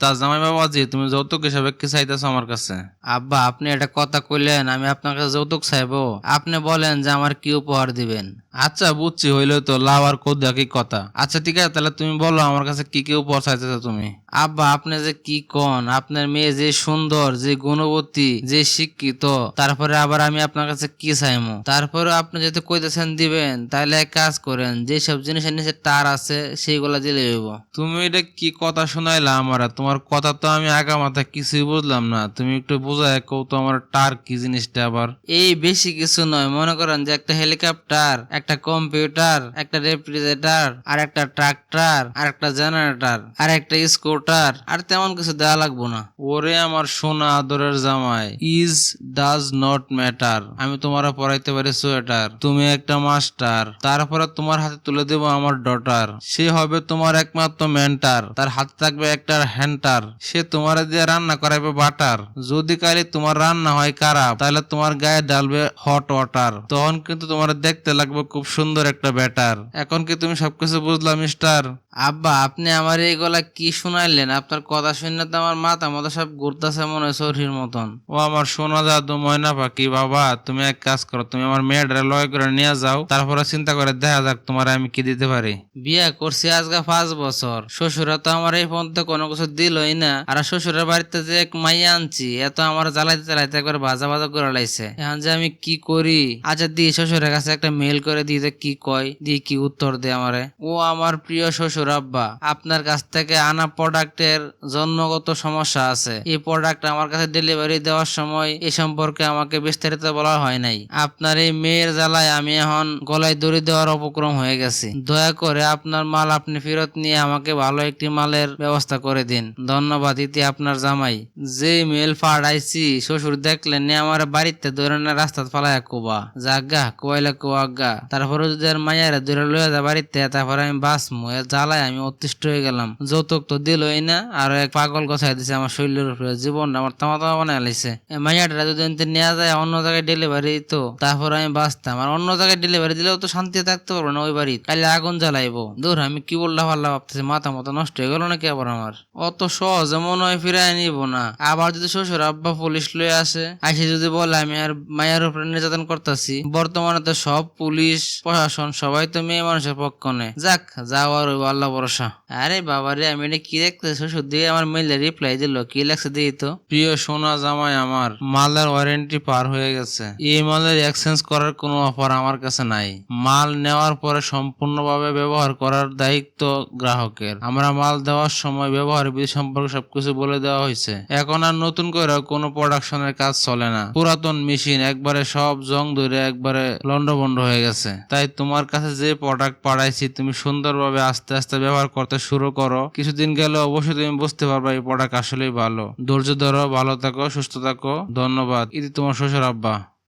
তা জামাই বাবাজি তুমি যৌতুক হিসাবে কি চাইতেছো আমার কাছে? আব্বা, আপনি এটা কথা কইলেন, আমি আপনার কাছে যৌতুক চাইব। আপনি বলেন যে আমার কি উপহার দিবেন? আচ্ছা বুঝছি হইলে তো লাভ আর কোদা কি কথা। আচ্ছা ঠিক আছে তাহলে তুমি বলো আমার কাছে কি কি উপহার চাইতেছো তুমি? আব্বা আপনি যে কি কন আপনার মেয়ে যে সুন্দর যে গুণবতী যে শিক্ষিত তারপরে আবার আমি আপনার কাছে কি চাইমু? তারপরে আপনি যদি কইতেছেন দিবেন তাহলে এক কাজ করেন যে সব জিনিসের নিচে তার আছে সেইগুলা দিলে হইব। তুমি এটা কি কথা শোনাইলা আমার? তোমার কথা তো আমি আগা মাথা কিছুই বুঝলাম না। তুমি একটু বোঝায় কৌ তো আমার টার কি জিনিসটা আবার? এই বেশি কিছু নয় মনে করেন যে একটা হেলিকপ্টার একটা কম্পিউটার, একটা রেফ্রিজারেটর, আর একটা ট্রাক্টর, আর একটা জেনারেটর, আর একটা স্কুটার, আর তেমন কিছু দেওয়া লাগবো না। ওরে আমার সোনা আদরের জামাই, ইজ ডাজ নট ম্যাটার। আমি তোমার পড়াইতে পারি সোয়েটার। তুমি একটা মাস্টার। তারপরে তোমার হাতে তুলে দেব আমার ডটার সে হবে তোমার একমাত্র মেন্টার তার হাতে থাকবে একটা হ্যান্টার সে তোমার দিয়ে রান্না করাবে বাটার। যদি কালে তোমার রান্না হয় খারাপ, তাহলে তোমার গায়ে ডালবে হট ওয়াটার তখন কিন্তু তোমার দেখতে লাগবে খুব সুন্দর একটা ব্যাটার। এখন কি তুমি সবকিছু বুঝলা, মিস্টার? আব্বা, আপনি আমার এইগুলা কি শুনাইলেন? আপনার কথা শুনলে তো আমার মাথা মতো সব ঘুরতেছে মনে চরহির মতন। ও আমার সোনা জাদু, ময়না পাখি, বাবা, তুমি এক কাজ করো, তুমি আমার মেয়েটা লয় করে নিয়ে যাও, তারপরে চিন্তা করে দেখা যাক তোমার আমি কি দিতে পারি। বিয়ে করছি আজকে পাঁচ বছর। শ্বশুরা তো আমার এই পর্যন্ত কোনো কিছু দিলই না। আর শ্বশুরের বাড়িতে যে এক মাইয়া আনছি এত আমার জ্বালাইতে জ্বালাইতে একবার ভাজা ভাজা করে লাইছে। এখন যে আমি কি করি? আচ্ছা দি, শ্বশুরের কাছে একটা মেল করে দিই যে কি কয় দি কি উত্তর দে আমারে? ও আমার প্রিয় শ্বশুর আব্বা, আপনার কাছ থেকে আনা প্রোডাক্টের জন্মগত সমস্যা আছে। এই প্রোডাক্ট আমার কাছে ডেলিভারি দেওয়ার সময় এই সম্পর্কে আমাকে বিস্তারিত বলা হয় নাই। আপনার এই মেয়ের জ্বালায় আমি এখন গলায় দড়ি দেওয়ার উপক্রম হয়ে গেছি। দয়া করে আপনার মাল আপনি ফেরত নিয়ে আমাকে ভালো একটি মালের ব্যবস্থা করে দিন। ধন্যবাদ ইতি আপনার জামাই। যে মেল ফাড়াইছি শ্বশুর দেখলেন আমার বাড়িতে দৌড়ানোর রাস্তা ফালায় কোবা। জাগা কোয়াইলা কোয়াগা তারপরে যদি আর মাইয়ারে দূরে লইয়া যা বাড়িতে, তারপরে আমি বাঁচমু। এর জ্বালায় আমি অতিষ্ঠ হয়ে গেলাম। যৌতুক তো দিলই না, আর এক পাগল গছাই দিছে আমার শরীরের উপরে। জীবন আমার তামা তামা বানাই লাইছে এই মাইয়াটা যদি নেওয়া যায়, অন্য জায়গায় ডেলিভারি তো তারপরে আমি বাঁচতাম। আর অন্য জায়গায় ডেলিভারি দিলেও তো শান্তিতে থাকতে পারব না ওই বাড়ি কালে আগুন জ্বালাইবো। দূর আমি কি বললাম পারলাম ভাবতেছি, মাথা মতো নষ্ট হয়ে গেল নাকি আবার আমার? অত সহজে মনে হয় ফিরাই নিব না। আবার যদি শ্বশুর আব্বা পুলিশ লয়ে আসে আসে যদি বলে, আমি আর মায়ের উপরে নির্যাতন করতেছি। বর্তমানে তো সব পুলিশ প্রশাসন সবাই তো মেয়ে মানুষের পক্ষ নেয়। যাক যাওয়ার ওই আল্লাহ ভরসা। আরে বাবা রে আমি এটা কি দেখতেছি? দিয়ে আমার মেলে রিপ্লাই দিল, কি লাগছে দিই তো। প্রিয় সোনা জামাই আমার, মালের ওয়ারেন্টি পার হয়ে গেছে। এই মালের এক্সচেঞ্জ করার কোনো অফার আমার কাছে নাই। মাল নেওয়ার পরে সম্পূর্ণভাবে ব্যবহার করার দায়িত্ব গ্রাহকের। আমরা মাল দেওয়ার সময় ব্যবহার বিধি সম্পর্কে সবকিছু বলে দেওয়া হয়েছে। এখন আর নতুন করে কোনো প্রোডাকশনের কাজ চলে না। পুরাতন মেশিন একবারে সব জং ধরে একবারে লন্ডভন্ড হয়ে গেছে। তাই তোমার কাছে যে প্রোডাক্ট পাঠাইছি, তুমি সুন্দরভাবে আস্তে আস্তে ব্যবহার করতে শুরু করো। কিছুদিন গেলে অবশ্যই তুমি বুঝতে পারবে এই প্রোডাক্ট আসলেই ভালো। ধৈর্য ধরো, ভালো থাকো, সুস্থ থাকো। ধন্যবাদ। ইতি তোমার শ্বশুর আব্বা।